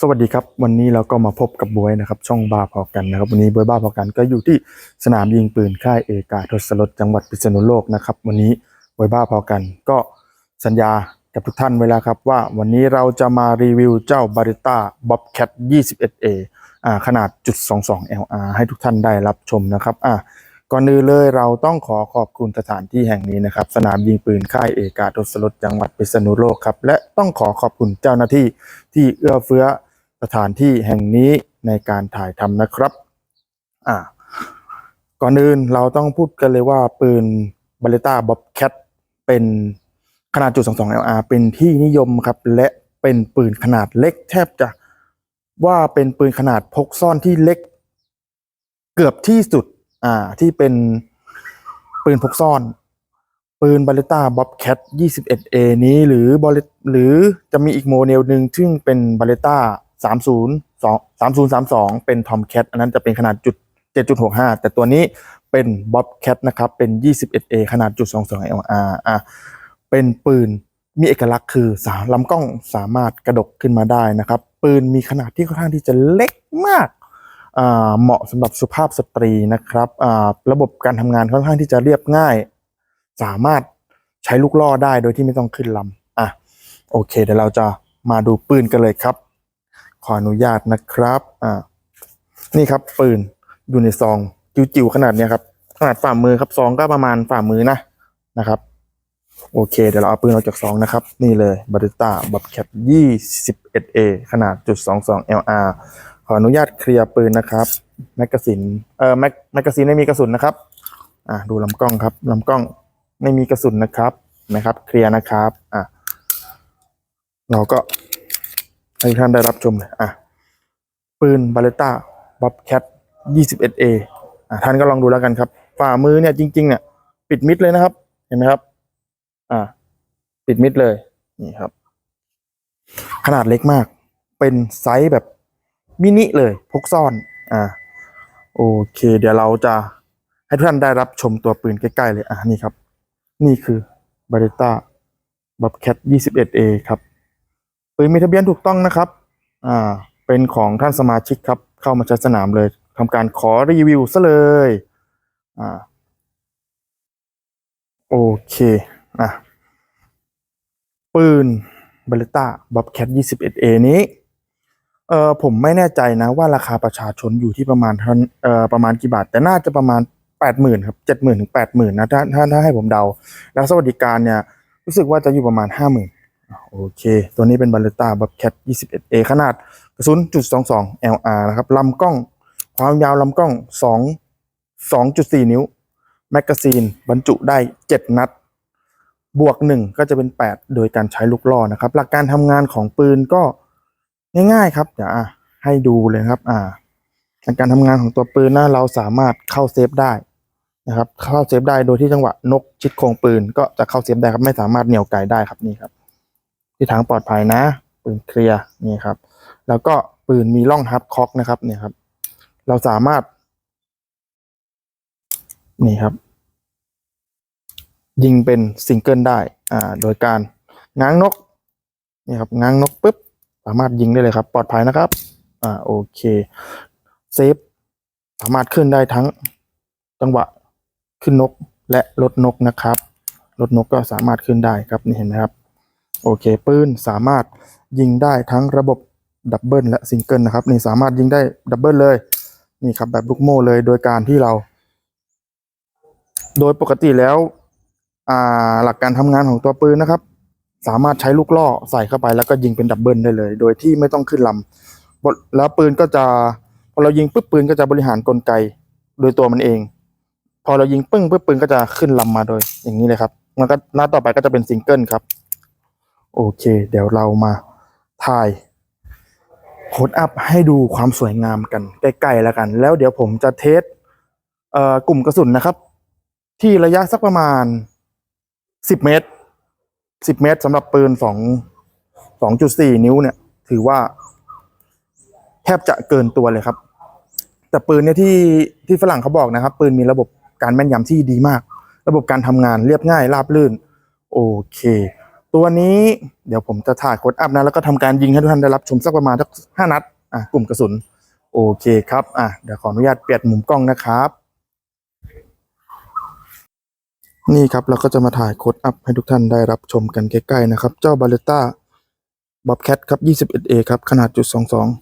สวัสดีครับ วันนี้เราก็มาพบกับบวยนะครับ ช่องบาพอกันนะครับ วันนี้บวยบ้าพอกันก็อยู่ที่สนามยิงปืนค่ายเอกาทศรถจังหวัดพิษณุโลกนะครับ วันนี้บวยบ้าพอกัน ก็สัญญากับทุกท่านไว้แล้วครับว่าวันนี้เราจะมารีวิวเจ้าบาริต้าบ๊อบแคท 21A อ่าขนาดจุด22 LR ให้ทุกท่านได้รับชมนะครับอ่าก่อนอื่นเลยเราต้องขอขอบคุณสถานที่แห่งนี้นะครับ สนามยิงปืนค่ายเอกาทศรถจังหวัดพิษณุโลกครับและต้องขอขอบคุณเจ้าหน้าที่ที่เอื้อเฟื้อ สถานที่แห่งนี้ในการถ่ายทำนะครับ อ่า ก่อนอื่นเราต้องพูดกันเลยว่าปืนบาเลต้าบ๊อบแคทเป็นขนาดจุด22 LR เป็นที่นิยมครับ และเป็นปืนขนาดเล็ก แทบจะว่าเป็นปืนขนาดพกซ่อนที่เล็ก เกือบที่สุด อ่า ที่เป็นปืนพกซ่อนปืนบาเลต้าบ๊อบแคท 21A นี้หรือบหรือจะมีอีกโมเดลหนึ่งซึ่งเป็นบาเลต้า 30 3032เป็นทอมแคทอันนั้นจะเป็นขนาดจุด7.65แต่ตัวนี้เป็นบ๊อบแคทนะครับ เป็น 21A ขนาดจุด22 LR อะเป็นปืนมีเอกลักษณ์คือสาลำกล้องสามารถกระดกขึ้นมาได้นะครับ ปืนมีขนาดที่ค่อนข้างที่จะเล็กมากเหมาะสำหรับสุภาพสตรีนะครับระบบการทำงานค่อนข้างที่จะเรียบง่าย สามารถใช้ลูกล่อได้โดยที่ไม่ต้องขึ้นลำอะโอเคเดี๋ยวเราจะมาดูปืนกันเลยครับ ขออนุญาตนะครับ อ่า นี่ครับ ปืนอยู่ในซอง จิ๋วๆขนาดเนี้ยครับ ขนาดฝ่ามือครับซองก็ประมาณฝ่ามือนะนะครับ โอเค เดี๋ยวเราเอาปืนออกจากซองนะครับ นี่เลยบาริต้าบับแคป 21A ขนาดจุด22 LR ขออนุญาตเคลียร์ปืนนะครับแมกกาซีนเอ่อแมกแมกกาซีนไม่มีกระสุนนะครับ อะดูลำกล้องครับลำกล้องไม่มีกระสุนนะครับนะครับ เคลียร์นะครับ อะเราก็ ให้ท่านได้รับชมเลยอะปืนบาเลต้าบ๊อบแคท 21A อะท่านก็ลองดูแล้วกันครับ ฝ่ามือเนี่ยจริง ๆ เนี่ย ปิดมิดเลยนะครับ เห็นไหมครับ อ่าปิดมิดเลย นี่ครับ ขนาดเล็กมาก เป็นไซส์แบบมินิเลย พกซ่อน อ่าโอเค เดี๋ยวเราจะให้ทุกท่านได้รับชมตัวปืนใกล้ ๆ เลย อ่านี่ครับ นี่คือบาริต้าบับแคท 21A ครับ ปืนมีทะเบียนถูกต้องนะครับอ่าเป็นของท่านสมาชิกครับ เข้ามาใช้สนามเลยทำการขอรีวิวซะเลยอ่าโอเคอะปืนบาเลต้าบ๊อบแคท 21A นี้เอ่อผมไม่แน่ใจนะว่าราคาประชาชนอยู่ที่ประมาณเท่าเอ่อประมาณกี่บาท แต่น่าจะประมาณ80,000ครับ70,000ถึง80,000นะถ้าถ้าถ้าให้ผมเดา แล้วสวัสดิการเนี่ย รู้สึกว่าจะอยู่ประมาณ50,000อะ โอเค ตัวนี้เป็นบาเลต้าบ๊อบแคท 21A ขนาดกระสุนจุด22 LR นะครับลำกล้อง ความยาวลำกล้อง 2 2.4 นิ้ว แมกกาซีน บรรจุได้ 7 นัด บวก 1 ก็จะเป็น 8 โดยการใช้ลูกล่อนะครับ หลักการทำงานของปืนก็ง่ายๆครับเดี๋ยวอะให้ดูเลยครับ อ่าหลักการทำงานของตัวปืนนะเราสามารถเข้าเซฟได้นะครับ เข้าเซฟได้โดยที่จังหวะนกชิดโครงปืน ก็จะเข้าเซฟได้ครับไม่สามารถเหนี่ยวไกลได้ครับนี่ครับ ที่ทางปลอดภัยนะ ปืนเคลียร์นี่ครับ แล้วก็ปืนมีร่องฮับคอกนะครับเนี่ยครับ เราสามารถ นี่ครับ ยิงเป็นซิงเกิลได้อ่าโดยการง้างนกนี่ครับง้างนกปุ๊บสามารถยิงได้เลยครับ ปลอดภัยนะครับอ่าโอเคเซฟสามารถขึ้นได้ทั้งจังหวะขึ้นนกและลดนกนะครับลดนกก็สามารถขึ้นได้ครับนี่เห็นไหมครับ โอเค ปืนสามารถยิงได้ทั้งระบบดับเบิลและซิงเกิลนะครับ นี่สามารถยิงได้ดับเบิลเลย นี่ครับแบบลูกโม่เลยโดยการที่เรา โดยปกติแล้วหลักการทำงานของตัวปืนนะครับ สามารถใช้ลูกล่อใส่เข้าไปแล้วก็ยิงเป็นดับเบิลได้เลย โดยที่ไม่ต้องขึ้นลำบทแล้วปืนก็จะพอเรายิงปุ๊บปืนก็จะบริหารกลไกโดยตัวมันเอง พอเรายิงปึ้งปุ๊บปืนก็จะขึ้นลำมาโดยอย่างนี้เลยครับมันก็หน้าต่อไปก็จะเป็นซิงเกิลครับ โอเค เดี๋ยวเรามาถ่ายโคดอัพให้ดูความสวยงามกันใกล้ๆแล้วกัน แล้วเดี๋ยวผมจะเทสเอ่อกลุ่มกระสุนนะครับ ที่ระยะสักประมาณสิบเมตรสิบเมตรสำหรับปืนสองสองจุดสี่นิ้วเนี่ย ถือว่า แทบจะเกินตัวเลยครับ แต่ปืนเนี่ยที่ที่ฝรั่งเขาบอกนะครับ ปืนมีระบบการแม่นยำที่ดีมาก ระบบการทำงานเรียบง่ายราบรื่น โอเค ตัวนี้เดี๋ยวผมจะถ่ายโค้ดอัพนะแล้วก็ทำการยิงให้ทุกท่านได้รับชมสักประมาณสักห้านัดอะกลุ่มกระสุน โอเคครับอะเดี๋ยวขออนุญาตเปลี่ยนมุมกล้องนะครับ นี่ครับเราก็จะมาถ่ายโค้ดอัพให้ทุกท่านได้รับชมกันใกล้ๆนะครับ เจ้าบาเลต้าบ๊อบแคทครับ 21A ครับ ขนาดจุด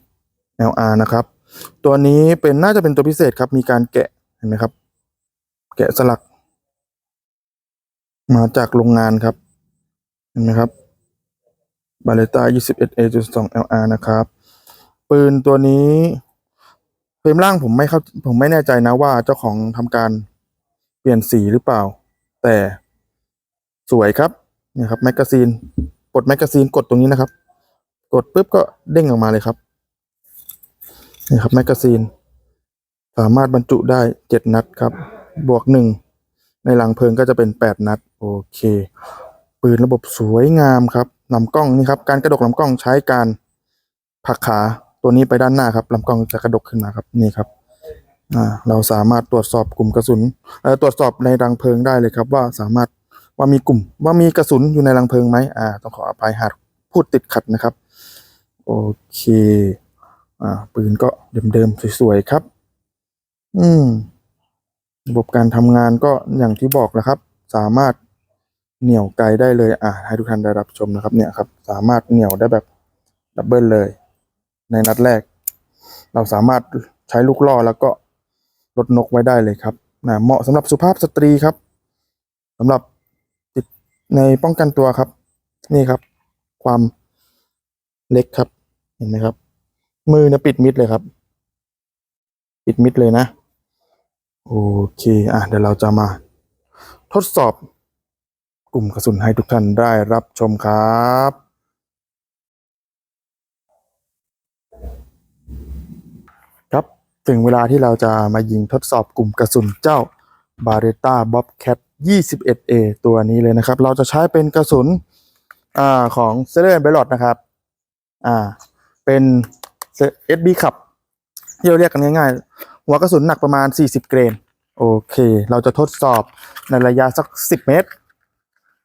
22 LR นะครับ ตัวนี้เป็นน่าจะเป็นตัวพิเศษครับ มีการแกะเห็นไหมครับ แกะสลัก มาจากโรงงานครับ เห็นไหมครับบาเลต้า 21A จุด2 LR นะครับ ปืนตัวนี้เฟรมล่างผมไม่เข้าผมไม่แน่ใจนะว่าเจ้าของทำการเปลี่ยนสีหรือเปล่า แต่สวยครับนี่ครับแมกกาซีนกดแมกกาซีนกดตรงนี้นะครับ กดปุ๊บก็เด้งออกมาเลยครับนี่ครับแมกกาซีนสามารถบรรจุได้เจ็ดนัดครับ บวกหนึ่งในหลังเพลิงก็จะเป็นแปดนัด โอเค ปืนระบบสวยงามครับลำกล้องนี่ครับการกระดกลำกล้องใช้การผลักขาตัวนี้ไปด้านหน้าครับลำกล้องจะกระดกขึ้นมาครับนี่ครับเราสามารถตรวจสอบกลุ่มกระสุนตรวจสอบในรังเพลิงได้เลยครับ ว่าสามารถว่ามีกลุ่มว่ามีกระสุนอยู่ในรังเพลิงไหมอ่าต้องขออภัยหากพูดติดขัดนะครับ โอเคอ่าปืนก็เดิมๆสวยๆครับ อืมระบบการทำงานก็อย่างที่บอกแหล้วครับ สามารถ เหนี่ยวไกลได้เลยอ่าให้ทุกท่านได้รับชมนะครับเนี่ยครับ สามารถเหนี่ยวได้แบบดับเบิลเลย ในนัดแรก เราสามารถใช้ลูกล่อแล้วก็ลดนกไว้ได้เลยครับนะเหมาะสำหรับสุภาพสตรีครับสำหรับติดในป้องกันตัวครับ นี่ครับ ความเล็กครับ เห็นไหมครับ มือเนี่ยปิดมิดเลยครับ ปิดมิดเลยนะ โอเค อะเดี๋ยวเราจะมา ทดสอบ กลุ่มกระสุนให้ทุกท่านได้รับชมครับครับถึงเวลาที่เราจะมายิงทดสอบกลุ่มกระสุนเจ้า b a r e t t a Bobcat 21A ตัวนี้เลยนะครับ เราจะใช้เป็นกระสุนอของ s e l e r b e l o t นะครับอ่าเป็น SB ขับที่เราเรียกกันง่ายๆ หัวกระสุนหนักประมาณ 40 เกรน โอเค เราจะทดสอบในระยะสัก 10 เมตร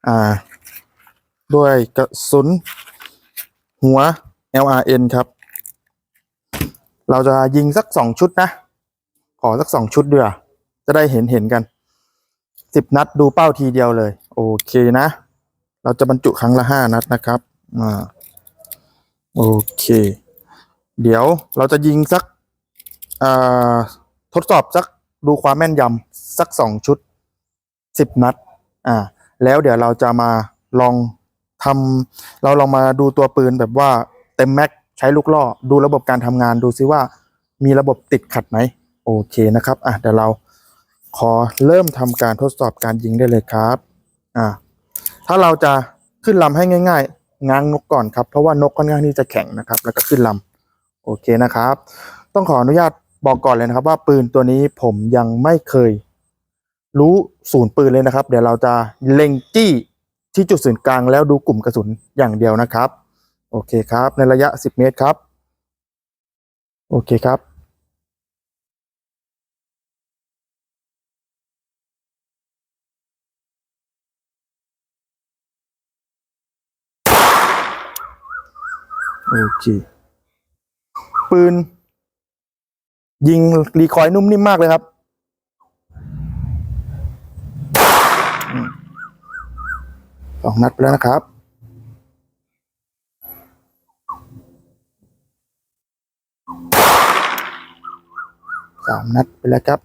อ่า ด้วยกระสุน หัว LRN ครับ เราจะยิงสักสองชุดนะ ขอสักสองชุดเดือจะได้เห็นเห็นกันสิบนัดดูเป้าทีเดียวเลย โอเคนะ เราจะบรรจุครั้งละห้านัดนะครับอ่าโอเค เดี๋ยวเราจะยิงสักอ่าทดสอบสักดูความแม่นยำสักสองชุดสิบนัด อ่า แล้วเดี๋ยวเราจะมาลองทำเราลองมาดูตัวปืนแบบว่าเต็มแม็กใช้ลูกล่อดูระบบการทำงานดูซิว่ามีระบบติดขัดไหมโอเคนะครับอะเดี๋ยวเราขอเริ่มทำการทดสอบการยิงได้เลยครับอ่าถ้าเราจะขึ้นลำให้ง่าย ๆ ง้างนกก่อนครับเพราะว่านกค่อนข้างที่จะแข็งนะครับ แล้วก็ขึ้นลำโอเคนะครับ ต้องขออนุญาตบอกก่อนเลยนะครับว่าปืนตัวนี้ผมยังไม่เคย รู้ศูนย์ปืนเลยนะครับ เดี๋ยวเราจะเล็งจี้ที่จุดศูนย์กลางแล้วดูกลุ่มกระสุนอย่างเดียวนะครับ โอเคครับ ในระยะ 10 เมตรครับ โอเคครับโอเค ปืน ยิงรีคอยนุ่มนิ่มมากเลยครับ สองนัดไปแล้วนะครับ สามนัดไปแล้วครับ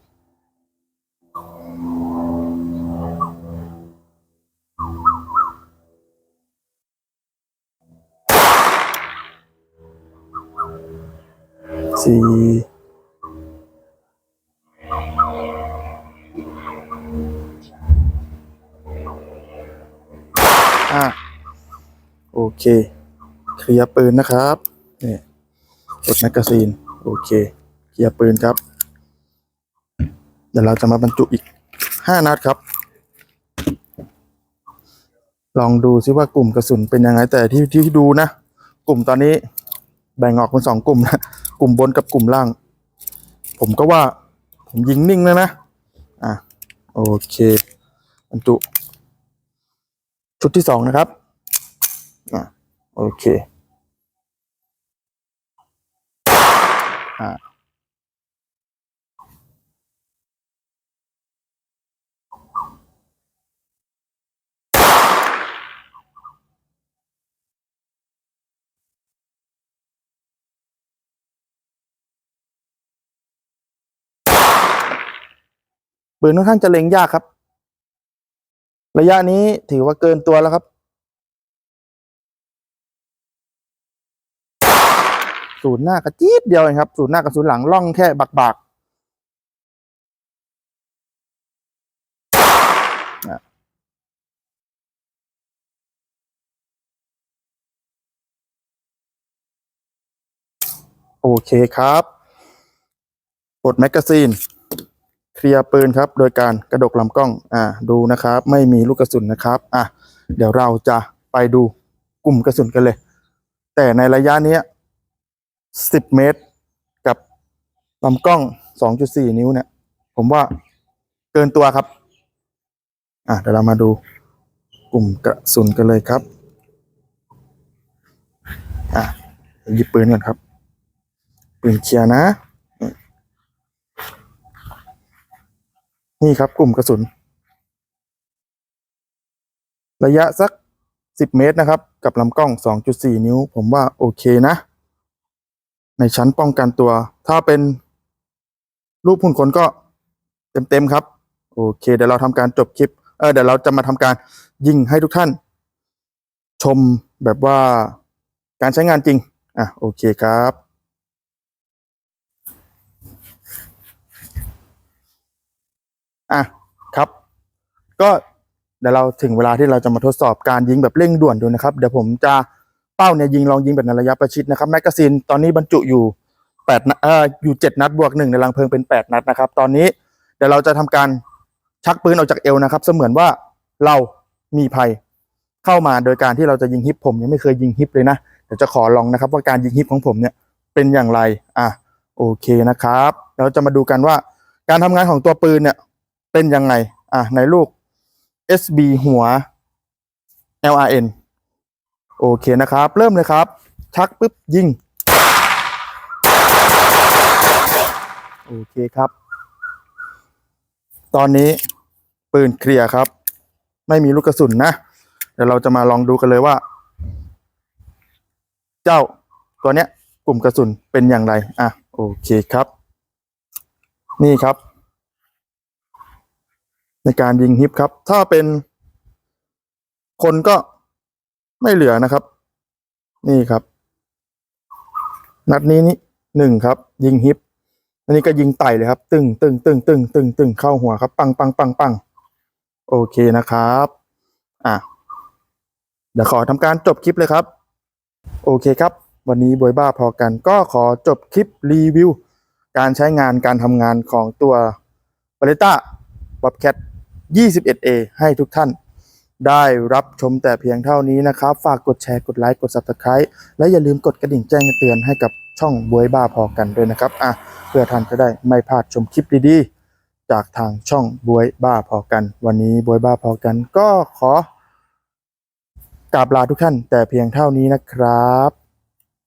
สี่ เค เคลียร์ปืนนะครับนี่กดแมกกาซีน โอเค เคลียร์ปืนครับ เดี๋ยวเราจะมาบรรจุอีกห้านัดครับ ลองดูซิว่ากลุ่มกระสุนเป็นยังไงแต่ที่ที่ดูนะ กลุ่มตอนนี้แบ่งออกเป็นสองกลุ่มนะ กลุ่มบนกับกลุ่มล่าง ผมก็ว่าผมยิงนิ่งแล้วนะ อะ โอเคบรรจุ ชุดที่สองนะครับ โอเคอ่าปืนค่อนข้างจะเล็งยากครับ ระยะนี้ถือว่าเกินตัวแล้วครับ ศูนย์หน้ากระจี๊ดเดียวเองครับ ศูนย์หน้ากับศูนย์หลังล่องแค่บักบักโอเคครับปดแมกกาซีนเคลียร์ปืนครับ โดยการกระดกลำกล้อง อ่า ดูนะครับ ไม่มีลูกกระสุนนะครับ อะ เดี๋ยวเราจะไปดูกลุ่มกระสุนกันเลย แต่ในระยะนี้ ย10เมตร กับลำกล้อง2.4นิ้วเนี่ย ผมว่าเกินตัวครับ อะเดี๋ยวเรามาดูกลุ่มกระสุนกันเลยครับ อะหยิบปืนก่อนครับ ปืนเคลียร์นะ นี่ครับกลุ่มกระสุน ระยะสัก10เมตรนะครับ กับลำกล้อง2.4นิ้ว ผมว่าโอเคนะ ในชั้นป้องกันตัว ถ้าเป็นรูปหุ่นคนก็เต็มๆครับ โอเคเดี๋ยวเราทำการจบคลิป เออเดี๋ยวเราจะมาทำการยิงให้ทุกท่าน ชมแบบว่าการใช้งานจริง อะ โอเคครับอะครับ ก็เดี๋ยวเราถึงเวลาที่เราจะมาทดสอบการยิงแบบเร่งด่วนดูนะครับ เดี๋ยวผมจะ เป้าเนี่ยยิงลองยิงแบบในระยะประชิดนะครับแมกกาซีนตอนนี้บรรจุอยู่แปดนัดเอ่ออยู่เจ็ดนัดบวกหนึ่งในรังเพลิงเป็นแปดนัดนะครับ ตอนนี้เดี๋ยวเราจะทำการชักปืนออกจากเอวนะครับ เสมือนว่าเรามีภัยเข้ามาโดยการที่เราจะยิงฮิปผมยังไม่เคยยิงฮิปเลยนะเดี๋ยวจะขอลองนะครับ ว่าการยิงฮิปของผมเนี่ยเป็นอย่างไรอะโอเคนะครับ เราจะมาดูกันว่าการทำงานของตัวปืนเนี่ยเป็นยังไงอะในลูก SB หัว LRN โอเคนะครับ เริ่มเลยครับ ชักปุ๊บยิง โอเคครับ ตอนนี้ปืนเคลียร์ครับ ไม่มีลูกกระสุนนะ เดี๋ยวเราจะมาลองดูกันเลยว่า เจ้าตัวเนี้ย กลุ่มกระสุนเป็นอย่างไร อะ โอเคครับ นี่ครับ ในการยิงฮิปครับ ถ้าเป็นคนก็ ไม่เหลือนะครับ นี่ครับ นัดนี้นี่หนึ่งครับ ยิงฮิปอันนี้ก็ยิงไต่เลยครับ ตึงตึงตึงตึงตึงตึงเข้าหัวครับ ปังปังปังปังโอเคนะครับ อะ เดี๋ยวขอทำการจบคลิปเลยครับ โอเคครับ วันนี้บวยบ้าพอกัน ก็ขอจบคลิปรีวิว การใช้งานการทำงานของตัว b a r e t t a Bobcat 21A ให้ทุกท่าน ได้รับชมแต่เพียงเท่านี้นะครับ ฝากกดแชร์กดไลค์กด Subscribe และอย่าลืมกดกระดิ่งแจ้งเตือนให้กับช่องบวยบ้าพอกันด้วยนะครับอะเพื่อท่านจะได้ไม่พลาดชมคลิปดีๆ จากทางช่องบวยบ้าพอกัน วันนี้บวยบ้าพอกัน ก็ขอกราบลาทุกท่านแต่เพียงเท่านี้นะครับ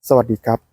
สวัสดีครับ